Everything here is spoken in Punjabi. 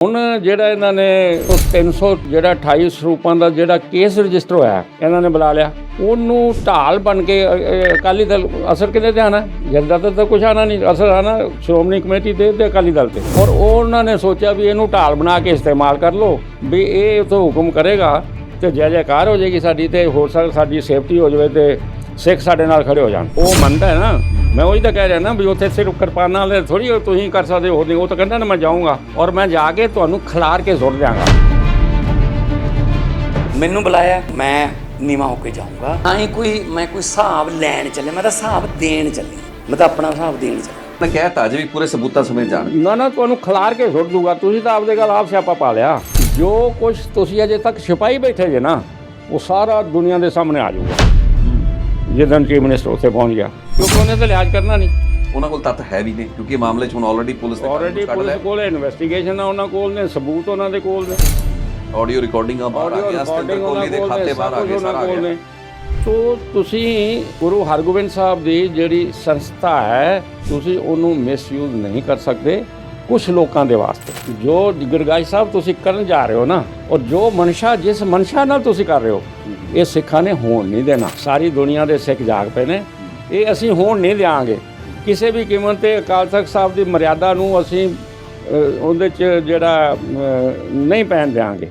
ਹੁਣ ਜਿਹੜਾ ਇਹਨਾਂ ਨੇ ਉਹ 300 ਜਿਹੜਾ 28 ਸਰੂਪਾਂ ਦਾ ਜਿਹੜਾ ਕੇਸ ਰਜਿਸਟਰ ਹੋਇਆ, ਇਹਨਾਂ ਨੇ ਬੁਲਾ ਲਿਆ। ਉਹਨੂੰ ਢਾਲ ਬਣ ਕੇ ਅਕਾਲੀ ਦਲ ਅਸਰ ਕਿਤੇ ਤੇ ਆਣਾ? ਜਨਤਾ ਤੇ ਤਾਂ ਕੁਝ ਆਣਾ ਨਹੀਂ, ਅਸਰ ਆਣਾ ਸ਼੍ਰੋਮਣੀ ਕਮੇਟੀ ਤੇ ਤੇ ਅਕਾਲੀ ਦਲ ਤੇ। ਔਰ ਉਹ ਉਹਨਾਂ ਨੇ ਸੋਚਿਆ ਵੀ ਇਹਨੂੰ ਢਾਲ ਬਣਾ ਕੇ ਇਸਤੇਮਾਲ ਕਰ ਲਓ, ਵੀ ਇਹ ਤੋਂ ਹੁਕਮ ਕਰੇਗਾ ਤੇ ਜੈ ਜੈਕਾਰ ਹੋ ਜਾਏਗੀ ਸਾਡੀ ਤੇ ਹੋ ਸਕਦਾ ਸਾਡੀ ਸੇਫਟੀ ਹੋ ਜਾਵੇ ਤੇ ਸਿੱਖ ਸਾਡੇ ਨਾਲ ਖੜੇ ਹੋ ਜਾਣ। ਉਹ ਮੰਨਦਾ ਹੈ ਨਾ ਮੈਂ ਉਹੀ ਤਾਂ ਕਹਿ ਰਿਹਾ ਨਾ ਵੀ ਉੱਥੇ ਸਿਰਫ ਕਿਰਪਾਨਾਂ ਵਾਲੇ ਥੋੜੀ ਤੁਸੀਂ ਕਰ ਸਕਦੇ ਹੋ ਨਹੀਂ ਉਹ ਤਾਂ ਕਹਿੰਦਾ ਨਾ ਮੈਂ ਜਾਊਂਗਾ ਔਰ ਮੈਂ ਜਾ ਕੇ ਤੁਹਾਨੂੰ ਖਿਲਾਰ ਕੇ ਸੁੱਟ ਦਿਆਂਗਾ। ਮੈਨੂੰ ਬੁਲਾਇਆ ਮੈਂ ਨੀਵਾ ਹੋ ਕੇ ਜਾਊਂਗਾ। ਨਾ ਹੀ ਕੋਈ ਮੈਂ ਕੋਈ ਹਿਸਾਬ ਲੈਣ ਚੱਲੇ ਮੈਂ ਤਾਂ ਹਿਸਾਬ ਦੇਣ ਚੱਲੇ। ਮੈਂ ਤਾਂ ਆਪਣਾ ਹਿਸਾਬ ਦੇਣ ਚੱਲੇ। ਮੈਂ ਕਹਿਤਾ ਅਜੇ ਵੀ ਪੂਰੇ ਸਬੂਤਾਂ ਸਮੇਤ ਜਾਣ ਨਾ ਨਾ ਤੁਹਾਨੂੰ ਖਿਲਾਰ ਕੇ ਸੁੱਟ ਦੂਗਾ। ਤੁਸੀਂ ਤਾਂ ਆਪਦੇ ਗੱਲ ਆਪ ਸਿਆਪਾ ਪਾ ਲਿਆ। ਜੋ ਕੁਝ ਤੁਸੀਂ ਅਜੇ ਤੱਕ ਛਿਪਾਈ ਬੈਠੇ ਜੇ ਨਾ ਉਹ ਸਾਰਾ ਦੁਨੀਆ ਦੇ ਸਾਹਮਣੇ ਆ ਜਾਊਗਾ। ਜਿੱਦਣ ਚੀਫ ਮਿਨਿਸਟਰ ਉੱਥੇ ਪਹੁੰਚ ਗਿਆ। ਕਿਉਂਕਿ ਉਹਨੇ ਤਾਂ ਲਿਹਾਜ਼ ਕਰਨਾ ਨਹੀਂ। ਉਹਨਾਂ ਕੋਲ ਤੱਤ ਹੈ ਵੀ ਨੇ ਕਿਉਂਕਿ ਇਹ ਮਾਮਲੇ 'ਚ ਹੁਣ ਆਲਰੇਡੀ ਪੁਲਿਸ ਨੇ ਆਲਰੇਡੀ ਪੁਲਿਸ ਕੋਲ ਇਨਵੈਸਟੀਗੇਸ਼ਨ ਆ ਉਹਨਾਂ ਕੋਲ ਨੇ ਸਬੂਤ ਉਹਨਾਂ ਦੇ ਕੋਲ ਨੇ। ਆਡੀਓ ਰਿਕਾਰਡਿੰਗਾਂ ਬਾਹਰ ਆ ਗਈਆਂ ਸਤਿੰਦਰ ਕੋਹਲੀ ਦੇ ਖਾਤੇ ਬਾਹਰ ਆ ਗਏ ਸਾਰਾ ਆ ਗਿਆ। ਸੋ ਤੁਸੀਂ ਗੁਰੂ ਹਰਗੋਬਿੰਦ ਸਾਹਿਬ ਦੀ ਜਿਹੜੀ ਸੰਸਥਾ ਹੈ ਤੁਸੀਂ ਉਹਨੂੰ ਮਿਸਯੂਜ਼ ਨਹੀਂ ਕਰ ਸਕਦੇ। ਕੁਝ ਲੋਕਾਂ ਦੇ ਵਾਸਤੇ। ਜੋ ਗਿਰਗਾਈ ਸਾਹਿਬ ਤੁਸੀਂ ਕਰਨ ਜਾ ਰਹੇ ਹੋ ਨਾ ਔਰ ਜੋ ਮਨਸ਼ਾ ਜਿਸ ਮਨਸ਼ਾ ਨਾਲ ਤੁਸੀਂ ਕਰ ਰਹੇ ਹੋ ਇਹ ਸਿੱਖਾਂ ਨੇ ਹੋਣ ਨਹੀਂ ਦੇਣਾ। ਸਾਰੀ ਦੁਨੀਆ ਦੇ ਸਿੱਖ ਜਾਗ ਪਏ ਨੇ। ਇਹ ਅਸੀਂ ਹੋਣ ਨਹੀਂ ਦਿਆਂਗੇ। ਕਿਸੇ ਵੀ ਕੀਮਤ ਤੇ ਅਕਾਲ ਤਖਤ ਸਾਹਿਬ ਦੀ ਮਰਿਆਦਾ ਨੂੰ ਅਸੀਂ ਉਹਦੇ ਚ ਜਿਹੜਾ ਨਹੀਂ ਪੈਣ ਦਿਆਂਗੇ।